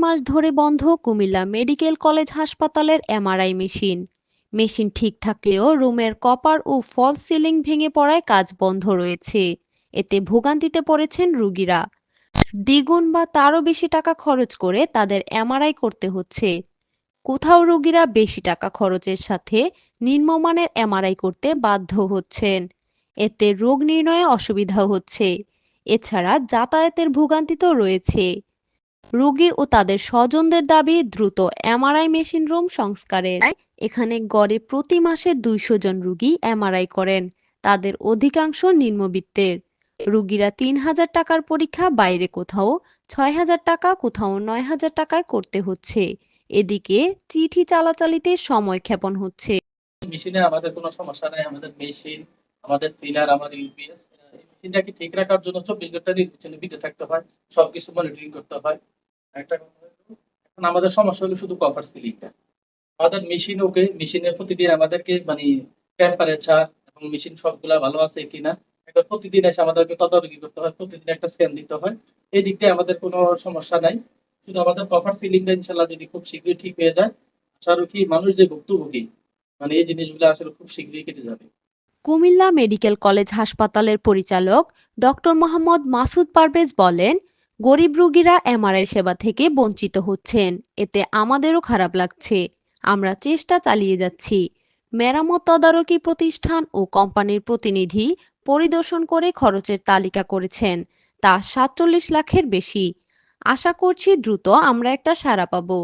মাস ধরে বন্ধ Comilla medical college হাসপাতালের এমআরআই মেশিন। মেশিন ঠিক থাকলেও রুমের কপার ও ফলস সিলিং ভেঙে পড়ায় কাজ বন্ধ রয়েছে। এতে ভোগান্তিতে পড়েছেন রুগীরা। দ্বিগুণ বা তারও বেশি টাকা খরচ করে তাদের এমআরআই করতে হচ্ছে। কোথাও রোগীরা বেশি টাকা খরচের সাথে নিম্নমানের এমআরআই করতে বাধ্য হচ্ছেন। এতে রোগ নির্ণয়ে অসুবিধা হচ্ছে। এছাড়া যাতায়াতের ভোগান্তি তো রয়েছে। রোগী ও তাদের স্বজনদের দাবি দ্রুত এমআরআই মেশিন রুম সংস্কারের। এখানে গড়ে প্রতি মাসে দুইশো জন রোগী এমআরআই করেন, তাদের অধিকাংশ নিম্নবিত্তের। রোগীরা তিন হাজার টাকার পরীক্ষা, বাইরে কোথাও ছয় হাজার টাকা, কোথাও নয় হাজার টাকায় করতে হচ্ছে। এদিকে চিঠি চালাচালিতে সময় ক্ষেপণ হচ্ছে। মেশিনে আমাদের কোনো সমস্যা নাই, আমাদের মেশিন, আমাদের সিলার আমাদের ইউপিএস মেশিনটাকে ঠিক রাখার জন্য চব্বিশ ঘণ্টা নির্বাচনে বিতে থাকতে হয়। সবকিছু মনিটরিং করতে হয়। একটা এখন আমাদের সমস্যা হলো শুধু কভার সিলিংটা আমাদের মেশিন ওকে মেশিনে প্রতিদিন আমাদেরকে মানে টেম্পারেচার এবং মেশিন সবগুলা ভালো আছে কিনা এটা প্রতিদিন এসে আমাদেরকে তদারকি করতে হয়। প্রতিদিন একটা স্ক্যান দিতে হয়। এই দিক দিয়ে আমাদের কোনো সমস্যা নাই। শুধু আমাদের কভার সিলিংটা ইনশাল্লাহ যদি খুব শীঘ্রই ঠিক হয়ে যায়, আশা রাখি মানুষ যে ভুক্তভোগী মানে এই জিনিসগুলো আসলে খুব শীঘ্রই কেটে যাবে। কুমিল্লা মেডিকেল কলেজ হাসপাতালের পরিচালক ডক্টর মোহাম্মদ মাসুদ পারভেজ বলেন, গরিব রোগীরা এমআরআই সেবা থেকে বঞ্চিত হচ্ছেন। এতে আমাদেরও খারাপ লাগছে। আমরা চেষ্টা চালিয়ে যাচ্ছি। মেরামত তদারকি প্রতিষ্ঠান ও কোম্পানির প্রতিনিধি পরিদর্শন করে খরচের তালিকা করেছেন। তা সাতচল্লিশ লাখের বেশি। আশা করছি দ্রুত আমরা একটা সাড়া পাবো।